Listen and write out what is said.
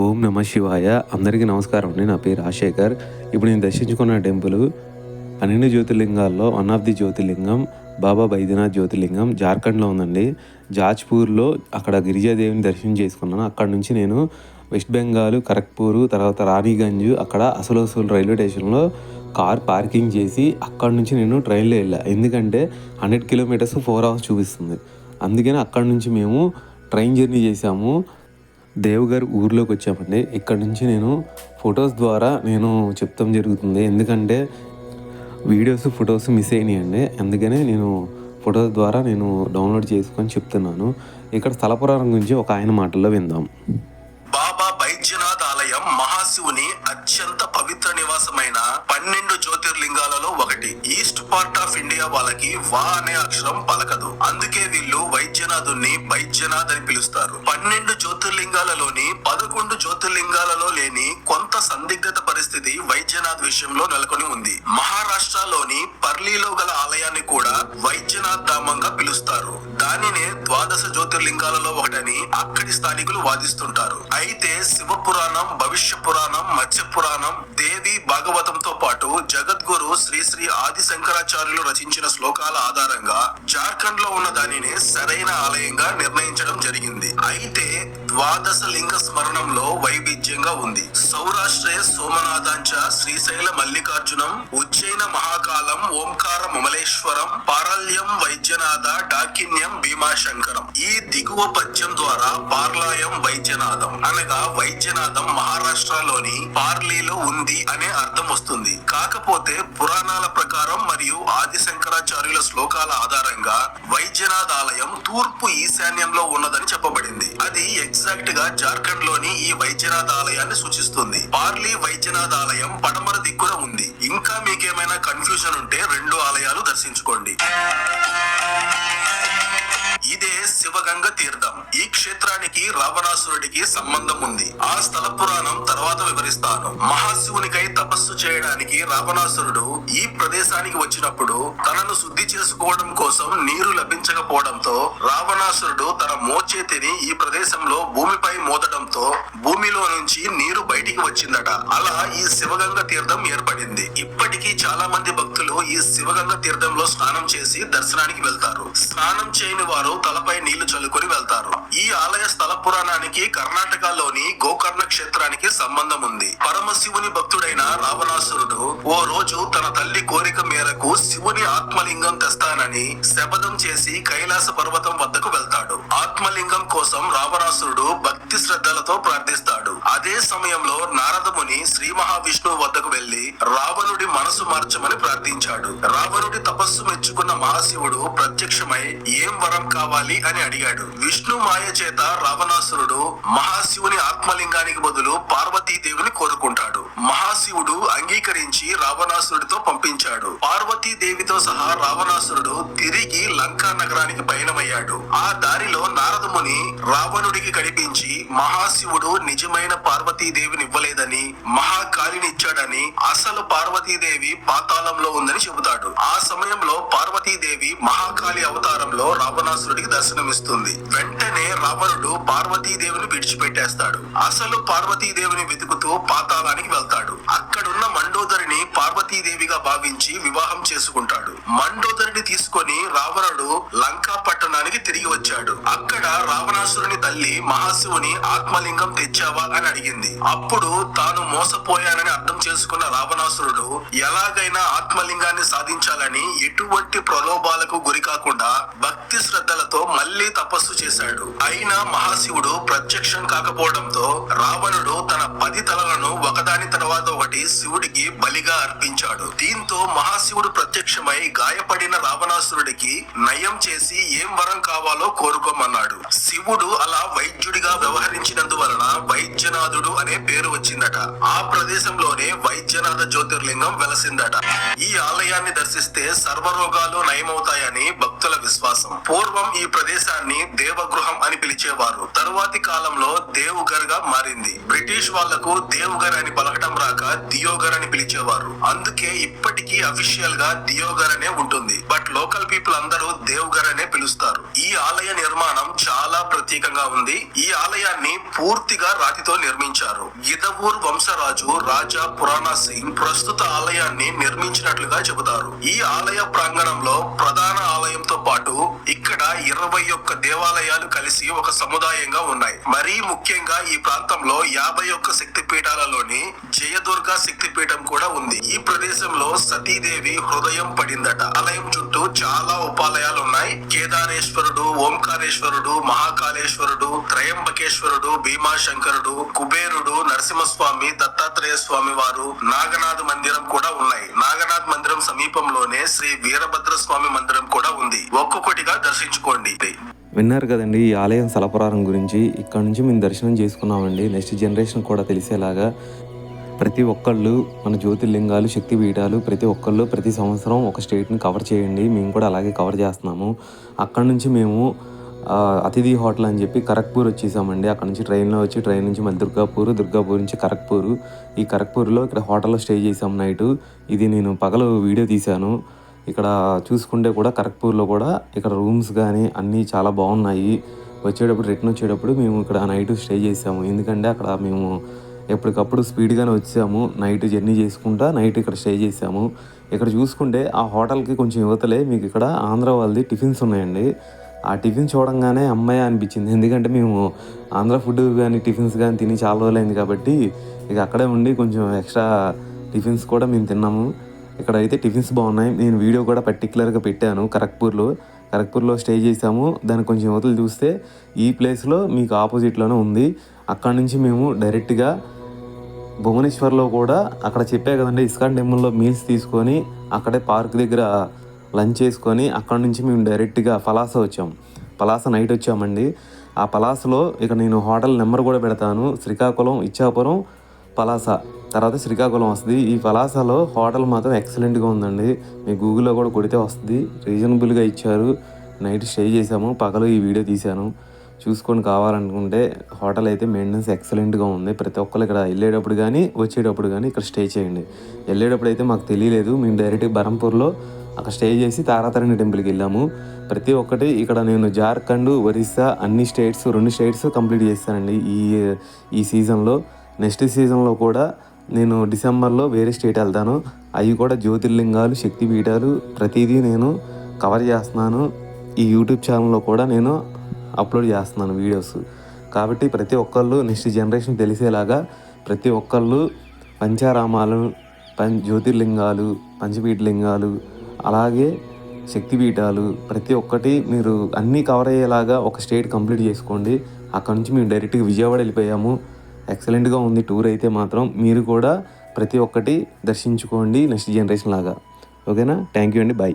ఓం నమ శివాయ. అందరికీ నమస్కారం అండి. నా పేరు రాజశేఖర్. ఇప్పుడు నేను దర్శించుకున్న టెంపుల్ పన్నెండు జ్యోతిర్లింగాల్లో వన్ ఆఫ్ ది జ్యోతిర్లింగం బాబా బైద్యనాథ్ జ్యోతిర్లింగం జార్ఖండ్లో ఉందండి. జాజ్పూర్లో అక్కడ గిరిజాదేవిని దర్శనం చేసుకున్నాను. అక్కడ నుంచి నేను వెస్ట్ బెంగాల్ ఖరగ్పూర్ తర్వాత రాణిగంజ్ అక్కడ అసలు అసలు రైల్వే స్టేషన్లో కార్ పార్కింగ్ చేసి అక్కడ నుంచి నేను ట్రైన్లో వెళ్ళా. ఎందుకంటే హండ్రెడ్ కిలోమీటర్స్ ఫోర్ అవర్స్ చూపిస్తుంది. అందుకని అక్కడ నుంచి మేము ట్రైన్ జర్నీ చేసాము. దేవగారు ఊర్లోకి వచ్చామండి. ఇక్కడ నుంచి నేను ఫొటోస్ ద్వారా నేను చెప్తాం జరుగుతుంది. ఎందుకంటే వీడియోస్ ఫొటోస్ మిస్ అయినాయండి. అందుకనే నేను ఫొటోస్ ద్వారా నేను డౌన్లోడ్ చేసుకొని చెప్తున్నాను. ఇక్కడ స్థలపురాణం గురించి ఒక ఆయన మాటల్లో విందాం. వైద్యనాథ్ ఆలయం మహాశివుని అత్యంత పవిత్ర నివాసమైన పన్నెండు జ్యోతిర్లింగాలలో ఒకటి. ఈస్ట్ పార్ట్ ఆఫ్ ఇండియా వాళ్ళకి వా అనే అక్షరం పలకదు. అందుకే వీళ్ళు వైద్యనాథుని వైద్యనాథ్ అని పిలుస్తారు. పన్నెండు జ్యోతిర్లింగాలలోని పదకొండు జ్యోతిర్లింగాలలో లేని కొంత సందిగ్ధత పరిస్థితి వైద్యనాథ్ విషయంలో నెలకొని ఉంది. మహారాష్ట్రలోని పర్లీలో గల ఆలయాన్ని కూడా వైద్యనాథ్ ధామంగా పిలుస్తారు. దానినే ద్వాదశ జ్యోతిర్లింగాలలో ఒకటని అక్కడి స్థానికులు వాదిస్తుంటారు. అయితే శివ పురాణం భవిష్య పురాణం మత్స్య పురాణం దేవి భాగవతంతో పాటు జగద్గురు శ్రీ శ్రీ ఆది శంకరాచార్యులు రచించిన శ్లోకాల ఆధారంగా జార్ఖండ్లో ఉన్న దానిని సరైన ఆలయంగా నిర్ణయించడం జరిగింది. ద్వాదశ లింగ స్మరణంలో వైవిధ్యంగా ఉంది. సౌరాష్ట్ర సోమనాథాంచ శ్రీశైల మల్లికార్జునం ఉజ్జయిన మహాకాలం ఓంకార మమలేశ్వరం పారల్యం వైద్యనాథ డాకిన్యం భీమాశంకరం. ఈ దిగువ పద్యం ద్వారా పార్లాయం వైద్యనాథం అనగా వైద్యనాథం మహారాష్ట్రలోని పార్లీలో ఉంది అనే అర్థం వస్తుంది. కాకపోతే పురాణాల ప్రకారం మరియు ఆది శంకరాచార్యుల శ్లోకాల ఆధారంగా వైద్యనాథ్ ఆలయం తూర్పు ఈశాన్యంలో ఉన్నదని చెప్పబడింది. అది ఎక్స్ ఎగ్జాక్ట్గా జార్ఖండ్లోని ఈ వైద్యనాథ్ ఆలయాన్ని సూచిస్తుంది. పార్లీ వైద్యనాథ్ ఆలయం పడమర దిక్కున ఉంది. ఇంకా మీకేమైనా కన్ఫ్యూజన్ ఉంటే రెండు ఆలయాలు దర్శించుకోండి. శివగంగ తీర్థం ఈ క్షేత్రానికి రావణాసురుడికి సంబంధం ఉంది. ఆ స్థల పురాణం తర్వాత వివరిస్తాను. మహాశివునికై తపస్సు చేయడానికి రావణాసురుడు ఈ ప్రదేశానికి వచ్చినప్పుడు తనను శుద్ధి చేసుకోవడం కోసం నీరు లభించకపోవడంతో రావణాసురుడు తన మోచేతిని ఈ ప్రదేశంలో భూమిపై మోదడంతో భూమిలో నుంచి నీరు బయటికి వచ్చిందట. అలా ఈ శివగంగ తీర్థం ఏర్పడింది. ఇప్పటికీ చాలా మంది భక్తులు ఈ శివగంగ తీర్థంలో స్నానం చేసి దర్శనానికి వెళ్తారు. స్నానం చేయని వారు తలపై నీళ్ళు నెలకొని వెళ్తారు. ఈ ఆలయ స్థల పురాణానికి కర్ణాటకలోని గోకర్ణ క్షేత్రానికి సంబంధం ఉంది. పరమశివుని భక్తుడైన రావణాసురుడు ఓ రోజు తన తల్లి కోరిక మేరకు శివుని ఆత్మలింగం తెస్తానని శపథం చేసి కైలాస పర్వతం వద్దకు వెళ్తాడు. ఆత్మలింగం కోసం రావణాసురుడు భక్తి శ్రద్ధలతో ప్రార్థిస్తాడు. అదే సమయంలో నారదముని శ్రీ మహావిష్ణువు వద్దకు వెళ్ళి రావణుడి మార్చమని ప్రార్థించాడు. రావణుడి తపస్సు మెచ్చుకున్న మహాశివుడు ప్రత్యక్షమై ఏం వరం కావాలి అని అడిగాడు. విష్ణు మాయ చేత రావణాసురుడు మహాశివుని ఆత్మలింగానికి బదులు పార్వతీదేవిని కోరుకుంటాడు. మహాశివుడు అంగీకరించి రావణాసురుడితో పంపించాడు. పార్వతీదేవితో సహా రావణాసురుడు తిరిగి లంకా నగరానికి పయనమయ్యాడు. ఆ దారిలో రావణుడికి కనిపించి మహాశివుడు నిజమైన పార్వతీదేవిని ఇవ్వలేదని మహాకాళిని ఇచ్చాడని అసలు పార్వతీదేవి పాతాళంలో ఉందని చెబుతాడు. ఆ సమయంలో పార్వతీదేవి మహాకాళి అవతారంలో రావణాసురుడికి దర్శనమిస్తుంది. వెంటనే రావణుడు పార్వతీదేవిని విడిచిపెట్టేస్తాడు. అసలు పార్వతీదేవిని వెతుకుతూ పాతాళానికి వెళ్తాడు. అక్కడున్న మండోదరిని పార్వతీదేవిగా భావించి వివాహం చేసుకుంటాడు. మండోదరిని తీసుకొని రావణుడు లంకా పట్టణానికి తిరిగి వచ్చాడు. అక్కడ I'm sorry. తల్లి మహాశివుని ఆత్మలింగం తెచ్చావా? అని అడిగింది. అప్పుడు తాను మోసపోయానని అర్థం చేసుకున్న రావణాసురుడు ఎలాగైనా ఆత్మలింగాన్ని సాధించాలని ఎటువంటి ప్రలోభాలకు గురి కాకుండా భక్తి శ్రద్ధలతో మళ్ళీ తపస్సు చేశాడు. అయినా మహాశివుడు ప్రత్యక్షం కాకపోవడంతో రావణుడు తన పది తలలను ఒకదాని తర్వాత ఒకటి శివుడికి బలిగా అర్పించాడు. దీంతో మహాశివుడు ప్రత్యక్షమై గాయపడిన రావణాసురుడికి నయం చేసి ఏం వరం కావాలో కోరుకోమన్నాడు. శివుడు అలా వైద్యుడిగా వ్యవహరించినందువలన వైద్యనాథుడు అనే పేరు వచ్చిందట. ఆ ప్రదేశంలోనే వైద్యనాథ జ్యోతిర్లింగం వెలసిందట. ఈ ఆలయాన్ని దర్శిస్తే సర్వరోగాలు నయమవుతాయని భక్తుల విశ్వాసం. పూర్వం ఈ ప్రదేశాన్ని దేవగృహం అని పిలిచేవారు. తరువాతి కాలంలో దేవుగర్గా మారింది. బ్రిటిష్ వాళ్ళకు దేవుగర్ అని పలకటం రాక దియోగర్ అని పిలిచేవారు. అందుకే ఇప్పటికీ అఫీషియల్గా దియోగర్ అనే ఉంటుంది. బట్ లోకల్ పీపుల్ అందరూ దేవుగర్ అనే పిలుస్తారు. ఈ ఆలయ నిర్మాణం చాలా ప్రత్యేకంగా ఉంది. ఈ ఆలయాన్ని పూర్తిగా రాతితో నిర్మించారు. గిదవూర్ వంశరాజు రాజా పురాణా సింగ్ ప్రస్తుత ఆలయాన్ని నిర్మించినట్లుగా చెబుతారు. ఈ ఆలయ ప్రాంగణంలో ప్రధాన ఆలయంతో పాటు ఇక్కడ ఇరవై ఒక్క దేవాలయాలు కలిసి ఒక సముదాయంగా ఉన్నాయి. మరీ ముఖ్యంగా ఈ ప్రాంతంలో యాభై ఒక్క శక్తి పీఠాలలోని జయదుర్గ శక్తి పీఠం కూడా ఉంది. ఈ ప్రదేశంలో సతీదేవి హృదయం పడిందట. ఆలయం చుట్టూ చాలా ఉపాలయాలు ఉన్నాయి. కేదారేశ్వరుడు ఓంకారేశ్వరుడు మహాకాళేశ్వరుడు త్రయంబకేశ్వరుడు భీమాశంకరుడు కుబేరుడు నరసింహస్వామి దత్తాత్రేయ స్వామి వారు నాగనాథ్ మందిరం కూడా ఉన్నాయి. సమీపంలోనే శ్రీ వీరభద్ర స్వామి మందిరం కూడా ఉంది. ఒక్కొక్కటిగా దర్శించుకోండి. విన్నారు కదండి ఈ ఆలయం సలపురారం గురించి. ఇక్కడ నుంచి మేము దర్శనం చేసుకున్నామండి. నెక్స్ట్ జనరేషన్ కూడా తెలిసేలాగా ప్రతి ఒక్కళ్ళు మన జ్యోతిర్లింగాలు శక్తి పీఠాలు ప్రతి ఒక్కళ్ళు ప్రతి సంవత్సరం ఒక స్టేట్ని కవర్ చేయండి. మేము కూడా అలాగే కవర్ చేస్తున్నాము. అక్కడ నుంచి మేము అతిథి హోటల్ అని చెప్పి కరక్పూర్ వచ్చేసామండి. అక్కడ నుంచి ట్రైన్లో వచ్చి ట్రైన్ నుంచి మళ్ళీ దుర్గాపూర్ దుర్గాపూర్ నుంచి కరక్పూర్. ఈ కరక్పూర్లో ఇక్కడ హోటల్లో స్టే చేసాం నైట్. ఇది నేను పగలు వీడియో తీశాను. ఇక్కడ చూసుకుంటే కూడా కరక్పూర్లో కూడా ఇక్కడ రూమ్స్ కానీ అన్నీ చాలా బాగున్నాయి. వచ్చేటప్పుడు రిటర్న్ వచ్చేటప్పుడు మేము ఇక్కడ నైట్ స్టే చేసాము. ఎందుకంటే అక్కడ మేము ఎప్పటికప్పుడు స్పీడ్గానే వచ్చాము. నైట్ జర్నీ చేసుకుంటా నైట్ ఇక్కడ స్టే చేసాము. ఇక్కడ చూసుకుంటే ఆ హోటల్కి కొంచెం యువతలే మీకు ఇక్కడ ఆంధ్ర వాళ్ళది టిఫిన్స్ ఉన్నాయండి. ఆ టిఫిన్ చూడంగానే అమ్మాయి అనిపించింది. ఎందుకంటే మేము ఆంధ్ర ఫుడ్ కానీ టిఫిన్స్ కానీ తిని చాలా రోజులైంది కాబట్టి ఇక అక్కడే ఉండి కొంచెం ఎక్స్ట్రా టిఫిన్స్ కూడా మేము తిన్నాము. ఇక్కడ అయితే టిఫిన్స్ బాగున్నాయి. నేను వీడియో కూడా పర్టికులర్గా పెట్టాను కరక్పూర్లో. కరక్పూర్లో స్టే చేసాము. దాని కొంచెం యువతలు చూస్తే ఈ ప్లేస్లో మీకు ఆపోజిట్లోనే ఉంది. అక్కడ నుంచి మేము డైరెక్ట్గా భువనేశ్వర్లో కూడా అక్కడ చెప్పే కదండి ఇస్కాన్ టెంపుల్లో మీల్స్ తీసుకొని అక్కడే పార్క్ దగ్గర లంచ్ చేసుకొని అక్కడ నుంచి మేము డైరెక్ట్గా పలాస వచ్చాం. పలాస నైట్ వచ్చామండి. ఆ పలాసలో ఇక నేను హోటల్ నెంబర్ కూడా పెడతాను. శ్రీకాకుళం ఇచ్చాపురం పలాస. తర్వాత శ్రీకాకుళం వస్తుంది. ఈ పలాసలో హోటల్ మాత్రం ఎక్సలెంట్గా ఉందండి. మీ గూగుల్లో కూడా కొడితే వస్తుంది. రీజనబుల్గా ఇచ్చారు. నైట్ స్టే చేసాము పగలు ఈ వీడియో తీశాను. చూసుకొని కావాలనుకుంటే హోటల్ అయితే మెయింటెనెన్స్ ఎక్సలెంట్గా ఉంది. ప్రతి ఒక్కరు ఇక్కడ వెళ్ళేటప్పుడు కానీ వచ్చేటప్పుడు కానీ ఇక్కడ స్టే చేయండి. వెళ్ళేటప్పుడు అయితే మాకు తెలియలేదు. మేము డైరెక్ట్ బరంపూర్లో అక్కడ స్టే చేసి తారాతారిణి టెంపుల్కి వెళ్ళాము. ప్రతి ఒక్కటి ఇక్కడ నేను జార్ఖండ్ ఒరిస్సా అన్ని స్టేట్స్ రెండు స్టేట్స్ కంప్లీట్ చేస్తానండి ఈ ఈ సీజన్లో. నెక్స్ట్ సీజన్లో కూడా నేను డిసెంబర్లో వేరే స్టేట్ వెళ్తాను. అవి కూడా జ్యోతిర్లింగాలు శక్తిపీఠాలు ప్రతిదీ నేను కవర్ చేస్తున్నాను. ఈ యూట్యూబ్ ఛానల్లో కూడా నేను అప్లోడ్ చేస్తున్నాను వీడియోస్. కాబట్టి ప్రతి ఒక్కళ్ళు నెక్స్ట్ జనరేషన్ తెలిసేలాగా ప్రతి ఒక్కళ్ళు పంచారామాలు పం జ్యోతిర్లింగాలు పంచపీఠలింగాలు అలాగే శక్తిపీఠాలు ప్రతి ఒక్కటి మీరు అన్నీ కవర్ అయ్యేలాగా ఒక స్టేట్ కంప్లీట్ చేసుకోండి. అక్కడ నుంచి మేము డైరెక్ట్గా విజయవాడ వెళ్ళిపోయాము. ఎక్సలెంట్గా ఉంది టూర్ అయితే మాత్రం. మీరు కూడా ప్రతి ఒక్కటి దర్శించుకోండి నెక్స్ట్ జనరేషన్ లాగా. ఓకేనా థ్యాంక్ యూ అండి. బాయ్